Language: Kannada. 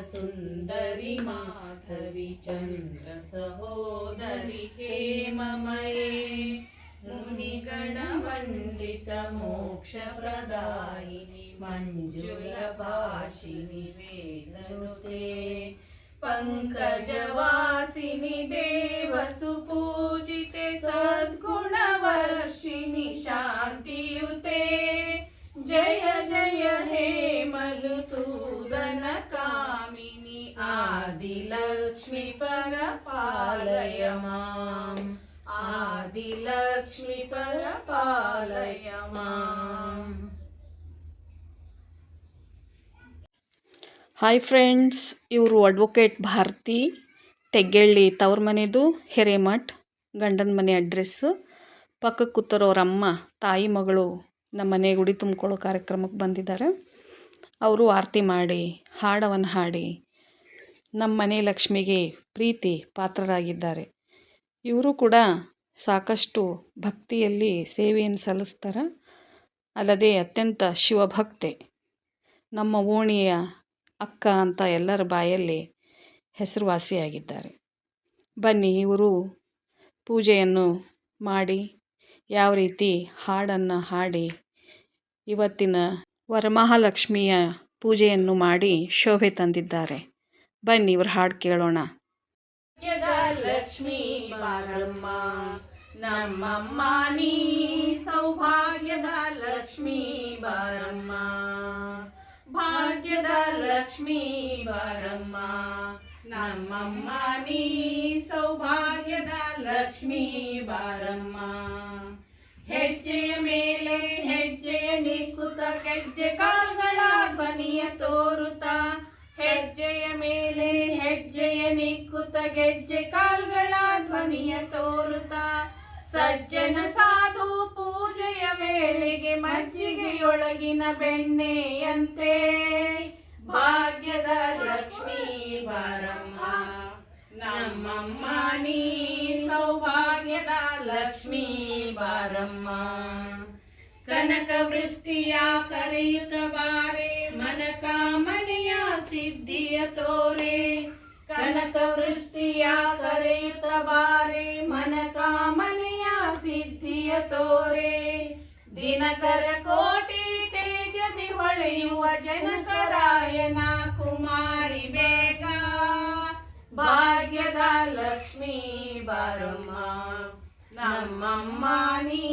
सुन्दरि माधवि चन्द्र सहोदरि हेममये मुनिगणवन्दित मोक्षप्रदायिनि मञ्जुलभाषिनि वेदनुते। पङ्कजवासिनि देवसुपूजिते सद्गुणवर्षिणि शान्तियुते। जय जय हे మధుసూదన కామిని ఆదిలక్ష్మి పరపాలయ మాం ಪರ ಪಾಲಯ ಮಾಂ. ಹಾಯ್ ಫ್ರೆಂಡ್ಸ್ ಇವರು ಅಡ್ವೊಕೇಟ್ ಭಾರತಿ, ತೆಗ್ಗೆಳ್ಳಿ ತವ್ರ ಮನೆದು, ಹೆರೇಮಠ್, ಗಂಡನ ಮನೆ ಅಡ್ರೆಸ್ಸು ಪಕ್ಕಕ್ಕೆ ಕೂತರೋರಮ್ಮ ತಾಯಿ ಮಗಳು ನಮ್ಮ ಮನೆ ಗುಡಿ ತುಂಬ್ಕೊಳ್ಳೋ ಕಾರ್ಯಕ್ರಮಕ್ಕೆ ಬಂದಿದ್ದಾರೆ. ಅವರು ಆರತಿ ಮಾಡಿ, ಹಾಡವನ್ನು ಹಾಡಿ ನಮ್ಮ ಮನೆ ಲಕ್ಷ್ಮಿಗೆ ಪ್ರೀತಿ ಪಾತ್ರರಾಗಿದ್ದಾರೆ. ಇವರು ಕೂಡ ಸಾಕಷ್ಟು ಭಕ್ತಿಯಲ್ಲಿ ಸೇವೆಯನ್ನು ಸಲ್ಲಿಸ್ತಾರೆ. ಅಲ್ಲದೆ ಅತ್ಯಂತ ಶಿವಭಕ್ತೆ. ನಮ್ಮ ಓಣಿಯ ಅಕ್ಕ ಅಂತ ಎಲ್ಲರ ಬಾಯಲ್ಲಿ ಹೆಸರುವಾಸಿಯಾಗಿದ್ದಾರೆ. ಬನ್ನಿ, ಇವರು ಪೂಜೆಯನ್ನು ಮಾಡಿ, ಯಾವ ರೀತಿ ಹಾಡನ್ನು ಹಾಡಿ, ಇವತ್ತಿನ ವರಮಹಾಲಕ್ಷ್ಮಿಯ ಪೂಜೆಯನ್ನು ಮಾಡಿ ಶೋಭೆ ತಂದಿದ್ದಾರೆ. ಬನ್ನಿ, ಇವ್ರ ಹಾಡು ಕೇಳೋಣ. ಲಕ್ಷ್ಮೀ ಬಾರಮ್ಮ, ನಮ್ಮಮ್ಮ ನೀ ಸೌಭಾಗ್ಯದ ಲಕ್ಷ್ಮೀ ಬಾರಮ್ಮ. ಭಾಗ್ಯದ ಲಕ್ಷ್ಮೀ ಬಾರಮ್ಮ, ನಮ್ಮಮ್ಮ ನೀ ಸೌಭಾಗ್ಯದ ಲಕ್ಷ್ಮೀ ಬಾರಮ್ಮ. ಹೆಜ್ಜೆಯ ಮೇಲೆ ಹೆಜ್ಜೆಯ ನಿಕ್ಕುತ್ತ ಹೆಜ್ಜೆ ಕಾಲ್ಗಳ ನಿಕ್ಕುತ್ತ ಗೆಜ್ಜೆ ಕಾಲ್ಗಳ ಧ್ವನಿಯ ತೋರುತ್ತ. ಸಜ್ಜನ ಸಾಧು ಪೂಜೆಯ ವೇಳೆಗೆ ಮಜ್ಜಿಗೆಯೊಳಗಿನ ಬೆಣ್ಣೆಯಂತೆ. ಭಾಗ್ಯದ ಲಕ್ಷ್ಮೀ ಬಾರಮ್ಮ, ನಮ್ಮಮ್ಮ ನೀ ಸೌಭಾಗ್ಯದ ಲಕ್ಷ್ಮೀ ಬಾರಮ್ಮ. ಕನಕ ವೃಷ್ಟಿಯ ಕರೆಯುತ್ತ ಬಾರೆ ಮನ ಕಾಮನೆಯ ಸಿದ್ಧಿಯ ತೋರೆ. ಕನಕ ವೃಷ್ಟಿಯ ಕರೆಯುತ್ತ ಬಾರೆ ಮನ ಕಾಮನೆಯ ಸಿದ್ಧಿಯ ತೋರೆ. ದಿನಕರ ಕೋಟಿ ತೇಜದಿ ಹೊಳೆಯುವ ಜನಕರಾಯನ ಕುಮಾರಿ ಬೇಗ. ಭಾಗ್ಯದ ಲಕ್ಷ್ಮೀ ಬಾರಮ್ಮ, ನಮ್ಮಮ್ಮ ನೀ